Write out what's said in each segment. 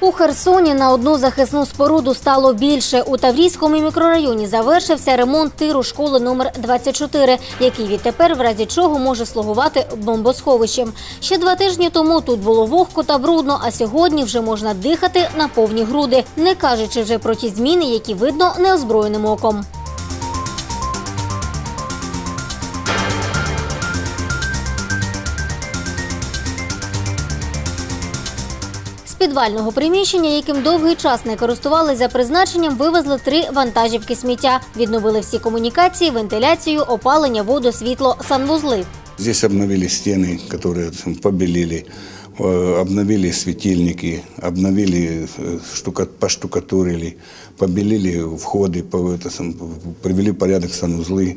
У Херсоні на одну захисну споруду стало більше. У Таврійському мікрорайоні завершився ремонт тиру школи номер 24, який відтепер в разі чого може слугувати бомбосховищем. Ще два тижні тому тут було вогко та брудно, а сьогодні вже можна дихати на повні груди, не кажучи вже про ті зміни, які видно неозброєним оком. підвального приміщення, яким довгий час не користувались за призначенням, вивезли три вантажівки сміття. Відновили всі комунікації, вентиляцію, опалення, воду, світло, санвузли. Здесь обновили стены, которые там побелили, э, обновили светильники, обновили, э, штука, поштукатурили, побелили входы, по- это сам, привели в порядок санузлы.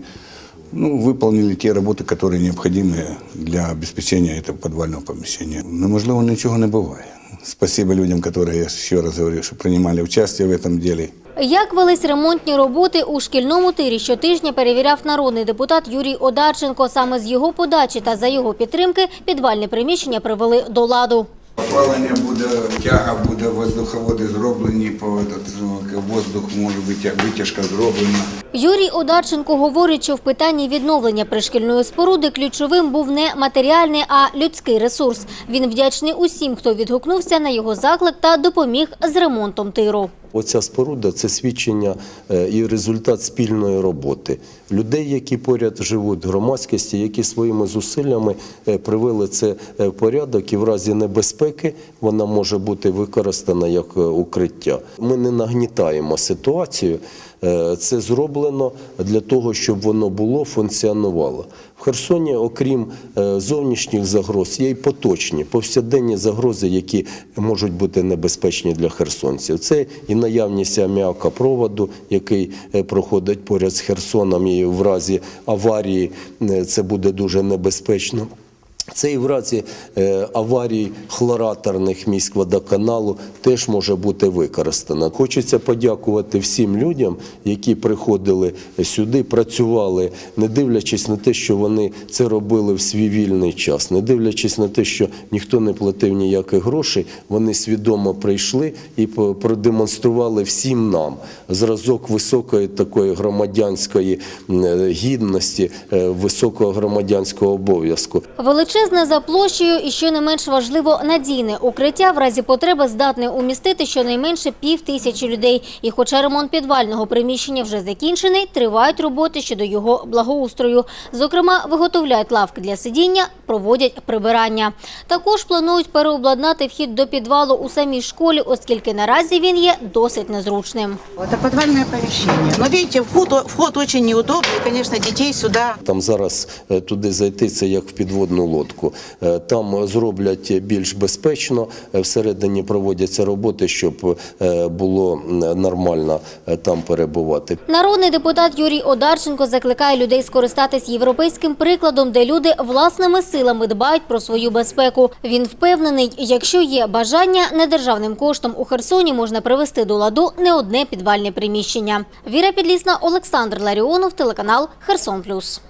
Ну, выполнили те работы, которые необходимы для обеспечения этого подвального помещения. Неможливо, нічого не буває. Спасибо людям, которые, я ще раз говорю, що приймали участие в этом деле. Як велись ремонтні роботи у шкільному тирі щотижня перевіряв народний депутат Юрій Одарченко. Саме з його подачі та за його підтримки підвальне приміщення привели до ладу. Опалення буде, тяга буде, воздуховоди зроблені, по этот, воздух може бути, витяжка зроблена. Юрій Одарченко говорить, що в питанні відновлення пришкільної споруди ключовим був не матеріальний, а людський ресурс. Він вдячний усім, хто відгукнувся на його заклик та допоміг з ремонтом тиру. Оця споруда це свідчення е, і результат спільної роботи людей, які поряд живуть, громадськості, які своїми зусиллями е, привели це е, в порядок, і в разі небезпеки вона може бути використана як укриття. Ми не нагнітаємо ситуацію. Е, Це зроблено для того, щоб воно було функціонувало. В Херсоні, окрім е, зовнішніх загроз, є й поточні повсякденні загрози, які можуть бути небезпечні для херсонців. Це і наявність аміакопроводу, який е, проходить поряд з Херсоном, і в разі аварії це буде дуже небезпечно. Це і в разі е, аварій хлораторних міськ водоканалу теж може бути використано. Хочеться подякувати всім людям, які приходили сюди, працювали, не дивлячись на те, що вони це робили в свій вільний час, не дивлячись на те, що ніхто не платив ніяких грошей, вони свідомо прийшли і продемонстрували всім нам зразок високої такої громадянської е, гідності, е, високого громадянського обов'язку. Величезне за площею і, що не менш важливо, надійне укриття в разі потреби здатне умістити щонайменше пів тисячі людей. І хоча ремонт підвального приміщення вже закінчений, тривають роботи щодо його благоустрою. Зокрема, виготовляють лавки для сидіння, проводять прибирання. Також планують переобладнати вхід до підвалу у самій школі, оскільки наразі він є досить незручним. Это подвальное помещение. Но видите, вход, вход очень неудобный. И, конечно, детей сюда Там зараз е, туди зайти це як в підводну лодку. Е, Там зроблять більш безпечно. е, Всередині проводяться роботи, щоб е, було нормально там перебувати. Народний депутат Юрій Одарченко закликає людей скористатись європейським прикладом, де люди власними силами дбають про свою безпеку. Він впевнений, якщо є бажання, недержавним коштом у Херсоні можна привести до ладу не одне підвальне приміщення. Віра Підлісна, Олександр Ларіонов, телеканал Херсон Плюс.